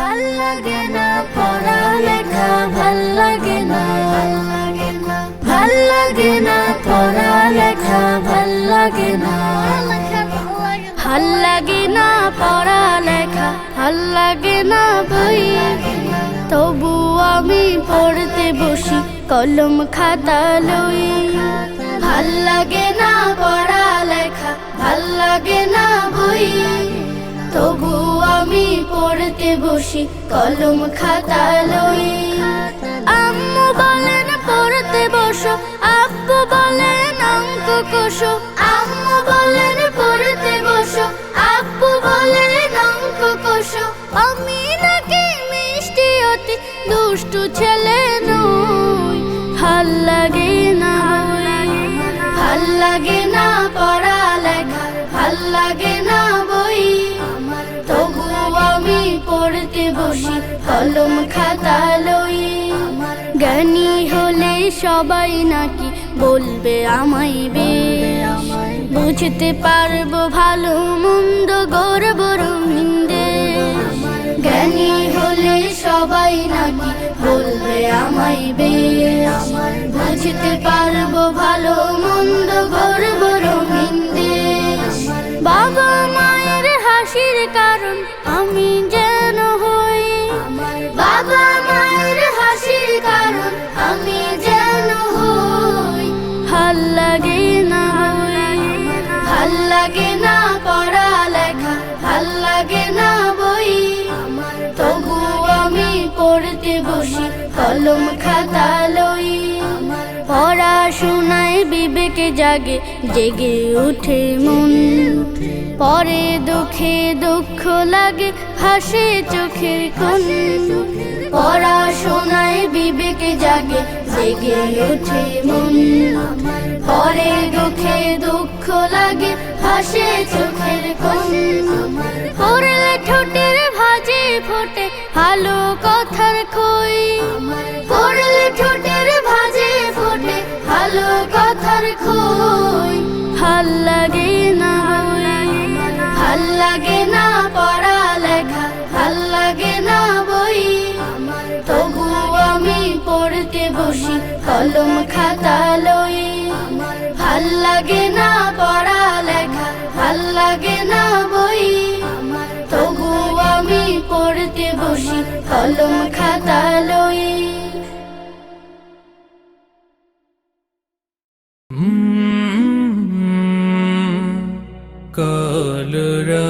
ভালো লাগে না পড়ালেখা ভালো লাগে না ভালো লাগে না পড়ালেখা ভালো লাগে না ভালো লাগে না পড়ালেখা ভালো লাগে না বই তবু আমি পড়তে বসি, কলম খাতা লই। ভালো লাগে না পড়ালেখা ভালো লাগে না বই তবু আমি পড়তে বসি, কলম খাতা লই আম্মু বলেন, পড়তে বসো। আব্বু বলেন, অঙ্ক কষো। আম্মু বলেন, পড়তে বসো। আব্বু বলেন, অঙ্ক কষো। আমি নাকি মিষ্টি অতি দুষ্টু ছেলে নই বসি কলম খাতা লই জ্ঞানী হলে সবাই নাকি বলবে আমায় বেশ। বুঝতে পারব ভালো মন্দ গর্ব রমিন্দে জ্ঞানী হলে সবাই নাকি বলবে আমায় বেশ। বুঝতে পারব ভালো মন্দ গর্ব পড়তে বসি, কলম খাতা লই। পড়াশোনায় বিবেকে জাগে, জেগে উঠে মন। পরে দুঃখে দুঃখ লাগে, হাসে চোখের কোন পড়াশোনায় বিবেকে জাগে, জেগে উঠে মন। পরে দুঃখে দুঃখ লাগে হাসে চোখের কোন পড়লে ঠোঁটের ভাজে ফোটে ভালো কথার কই পড়লে ঠোঁটের ভাজে ফোটে ভালো কথার কই ভালো লাগে না ভালো লাগে না পড়ালেখা ভালো লাগে না বই। তবু আমি পড়তে বসি কলম খাতা কলম খাতা লয়ে কলরা।